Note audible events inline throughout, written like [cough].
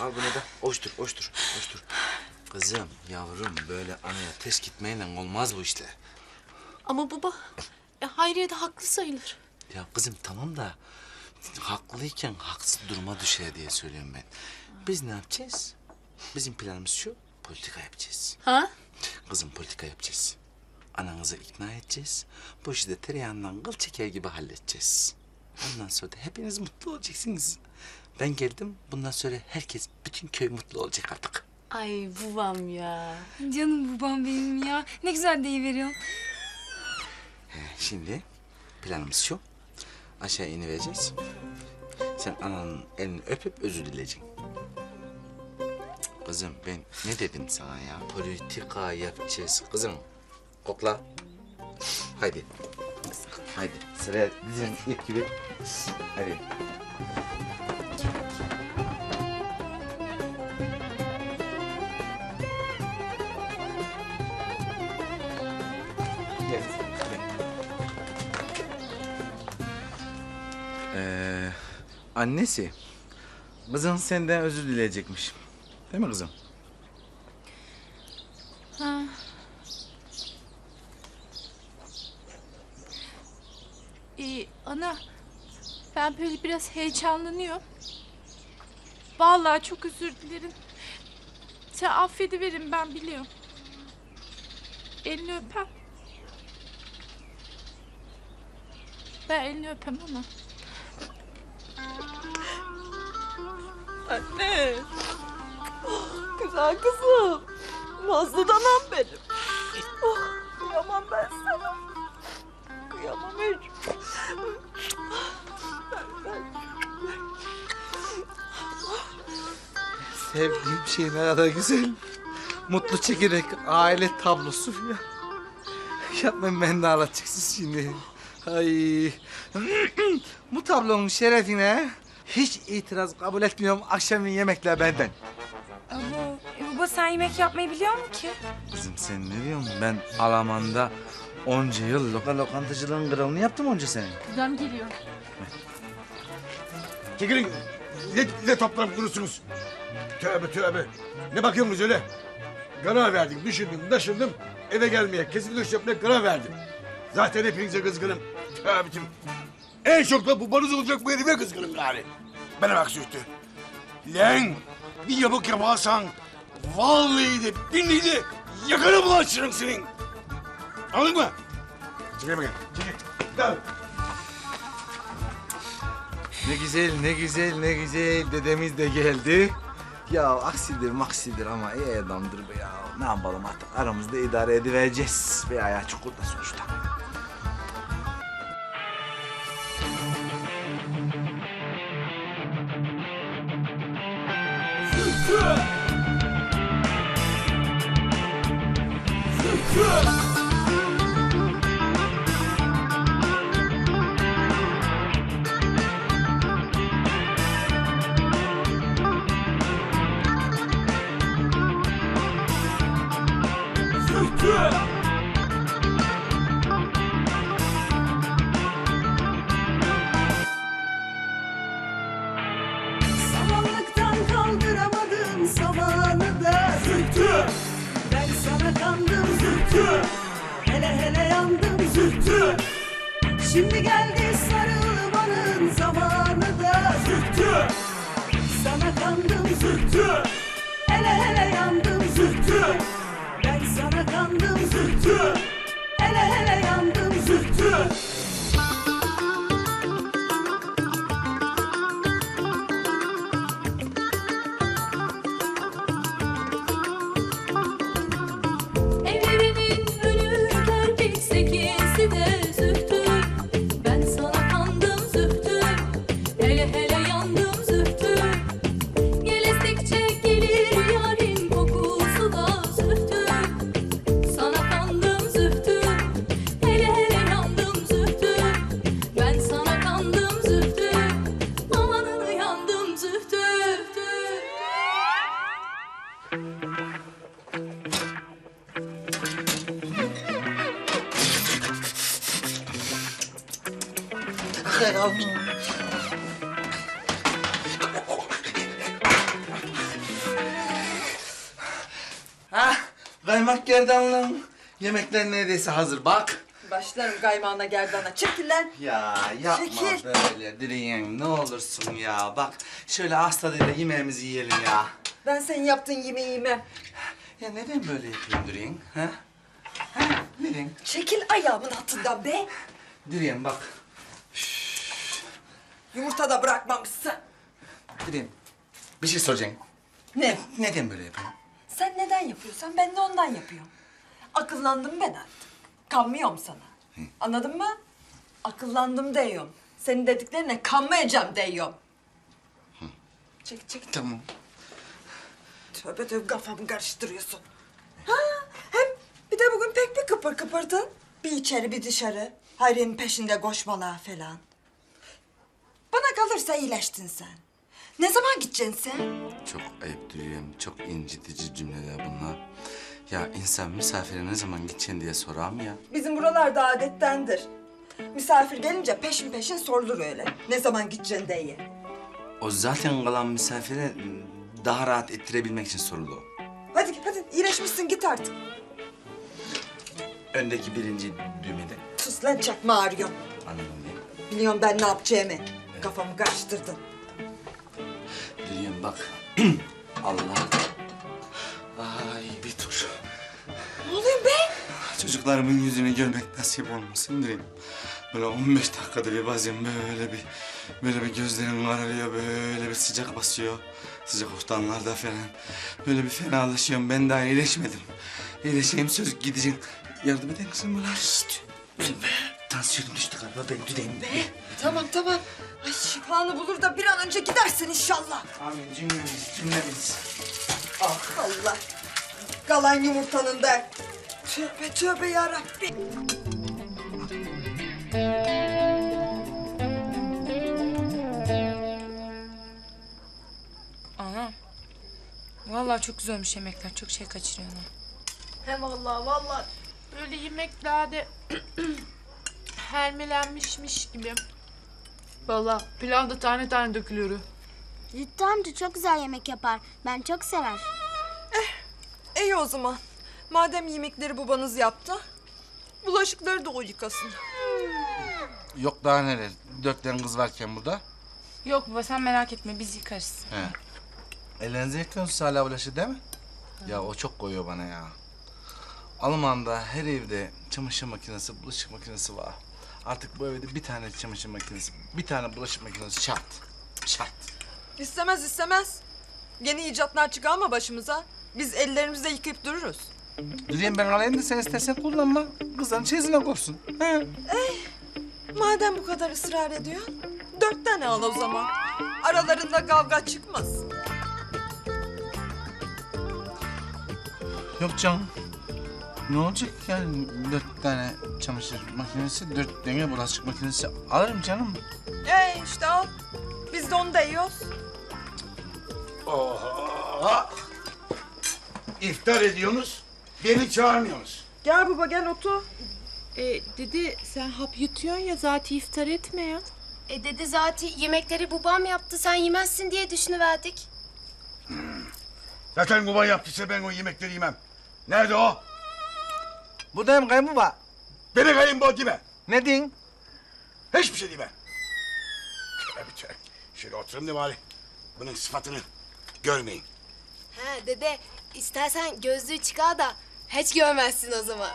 Al bunu da. Hoştur, hoştur, hoştur. Kızım, yavrum böyle anaya ters gitmeyle olmaz bu işler. Ama baba, e, Hayriye de haklı sayılır. Ya kızım tamam da haklıyken haksız duruma düşer diye söylüyorum ben. Biz ne yapacağız? Bizim planımız şu, politika yapacağız. Ha? Kızım politika yapacağız. Ananızı ikna edeceğiz. Bu işi de tereyağından kıl çeker gibi halledeceğiz. Ondan sonra da hepiniz mutlu olacaksınız. Ben geldim, bundan sonra herkes, bütün köy mutlu olacak artık. Ay babam ya. Canım babam benim ya. Ne güzel deyiveriyorsun. Şimdi planımız şu. Aşağı inivereceğiz. Sen ananın elini öpüp özür dileyeceksin. Kızım ben ne dedim sana ya? Politika yapacağız. Kızım kokla. Haydi. Haydi sıraya dizin ilk gibi. Hadi. Annesi kızın senden özür dileyecekmiş. Değil mi kızım? Ha. Ee, ana, ben böyle biraz heyecanlanıyorum. Vallahi çok özür dilerim. Sen affediverin ben biliyorum. Elini öpem. Ben elini öpem ama. Anne. Güzel kızım. Nazlı danam benim. Oh, kıyamam ben sana. Kıyamam hiç. Sevdiğim şey ne kadar güzel. Mutlu çekirdek aile tablosu ya. Yapmayın ben de ağlatacaksın şimdi. Ay. [clears throat] Bu tablonun şerefine hiç itiraz kabul etmiyorum. Akşam yemekler benden. Abo, e baba sen yemek yapmayı biliyor musun ki? Kızım sen ne diyorsun? Ben Alman'da onca yıl lokal lokantacılığın kralını yaptım onca sene. Adam geliyor. Çekilin. Ne, ne toplanıp durursunuz? Tövbe tövbe. Ne bakıyorsunuz öyle? Karar verdim, düşündüm, taşındım. Eve gelmeye, kesin dönüş yapmaya karar verdim. Zaten hepinize kızgınım. Tövbe tövbe. En çok da bu barız olacak bu herife kızgınım gari. Bana bak Zühtü. Lan bir yamuk yaparsan vallahi de billahi de yakana bulaşırım senin. Anladın mı? Çekil bakayım. Çekil. Gel. Ne güzel, ne güzel, ne güzel. Dedemiz de geldi. Ya aksidir maksidir ama iyi adamdır be ya. Ne yapalım artık aramızda idare edivereceğiz. Bir ayağı çukurda sonuçta. Zühtü Şimdi geldi sarılmanın zamanı da. Zühtü Sana kandım. Zühtü Hele hele yandım. Zühtü Ben sana kandım. Zühtü Hele hele yandım. Zühtü Evlerinin önü geldik sekizsi de Kaymak gerdanlığım. Yemekler neredeyse hazır bak. Başlarım kaymağına gerdana. Çekil lan. Ya yapma Çekil. böyle direğim ne olursun ya. Bak şöyle hastadıyla yemeğimizi yiyelim ya. Ben senin yaptığın yemeği yemem. Ya neden böyle yapıyorsun direğim? Ha? Ha? Neden? Çekil ayağımın altından be. Direğim bak. Yumurta da bırakmamışsın. Direğim bir şey soracağım. Ne? Neden böyle yapıyorsun? Sen neden yapıyorsan ben de ondan yapıyorum. Akıllandım ben artık. Kanmıyorum sana. Anladın mı? Akıllandım diyorum. Senin dediklerine kanmayacağım diyorum. Çek çek. Tamam. Tövbe tövbe kafamı karıştırıyorsun. Ha, hem bir de bugün pek bir kıpır kıpırdın. Bir içeri bir dışarı. Hayri'nin peşinde koşmalar falan. Bana kalırsa iyileştin sen. Ne zaman gideceksin sen? Çok ayıp duyuyorum. Çok incitici cümleler bunlar. Ya insan misafire ne zaman gideceksin diye sorar mı ya? Bizim buralarda adettendir. Misafir gelince peşin peşin sorulur öyle. Ne zaman gideceksin diye. O zaten kalan misafire daha rahat ettirebilmek için sorulu. Hadi hadi iyileşmişsin git artık. Öndeki birinci düğmede. Sus lan çakma ağrıyor. Anladım değil. Biliyorum ben ne yapacağımı. Kafamı karıştırdın. Bak. [clears throat] Allah. Ay bir tur. Ne oluyor be? Çocuklarımın yüzünü görmek nasip olmasın Dürüyem. Böyle 15 dakikada bir bazen böyle bir böyle bir gözlerim kararıyor, böyle bir sıcak basıyor. Sıcak ortamlarda falan. Böyle bir fenalaşıyorum. Ben daha iyileşmedim. İyileşeyim söz gideceğim. Yardım eder misin bana? Şşt. Üzülme. Tansiyonum düştü galiba. Ben gideyim. Tamam tamam. Ay şifanı bulur da bir an önce gidersin inşallah. Amin cümlemiz, cümlemiz. Ah Allah. Kalan yumurtanın da. Tövbe tövbe yarabbim. Ana. Vallahi çok güzel olmuş yemekler. Çok şey kaçırıyorlar. He vallahi vallahi böyle yemeklerde [clears throat] hermelenmişmiş gibi. Vallahi pilav da tane tane dökülüyor. Zühtü amca çok güzel yemek yapar. Ben çok sever. İyi o zaman. Madem yemekleri babanız yaptı, bulaşıkları da o yıkasın. Yok daha neler. Dört tane kız varken burada. Yok baba sen merak etme biz yıkarız. He. Ellerinize yıkıyorsunuz hala bulaşı değil mi? Ya o çok koyuyor bana ya. Almanya'da her evde çamaşır makinesi, bulaşık makinesi var. Artık bu evde bir tane çamaşır makinesi, bir tane bulaşık makinesi şart. Şart. İstemez istemez. Yeni icatlar çıkarma başımıza. Biz ellerimizle yıkayıp dururuz. Dürüyem ben alayım da sen istersen kullanma. Kızların çeyizine korsun. He. Madem bu kadar ısrar ediyorsun, dört tane al o zaman. Aralarında kavga çıkmaz. Yok canım. Ne olacak yani dört tane çamaşır makinesi, dört tane bulaşık makinesi alırım canım. Ee işte al. Biz de onu da yiyoruz. Oha! İftar ediyorsunuz, beni çağırmıyorsunuz. Gel baba gel otur. E, dedi sen hap yutuyorsun ya zaten iftar etme ya. E dedi zaten yemekleri babam yaptı. Sen yemezsin diye düşünüverdik. Zaten baban yaptıysa ben o yemekleri yemem. Nerede o? Buradayım kayınbaba. Beni kayınbol deme. Ne din? Hiçbir şey deme. Tövbe tövbe. Şöyle oturayım da bari. Bunun sıfatını görmeyin. Ha dede istersen gözlüğü çıkar da hiç görmezsin o zaman.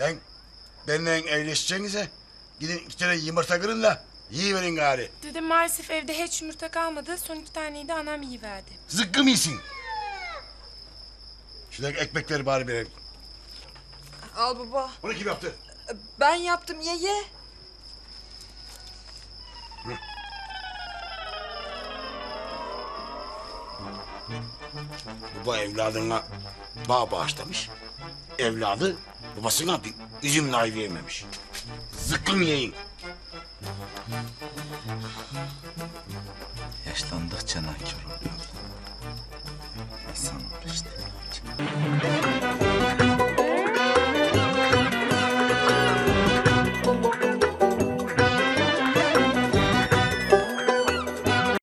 Lan benimle evleşeceğinize gidin iki tane yumurta kırın da yiyiverin gari. Dede maalesef evde hiç yumurta kalmadı. Son iki taneyi de anam yiyiverdi. Zıkkım iyisin. Şuradaki ekmekleri bari verelim. Al baba. Onu kim yaptı? Ben yaptım ye ye. Baba evladına bağ bağışlamış. Evladı babasına bir üzüm naivi yememiş. Zıkkım yiyin. Yaşlandıkça nankör oluyor. İnsan olur işte.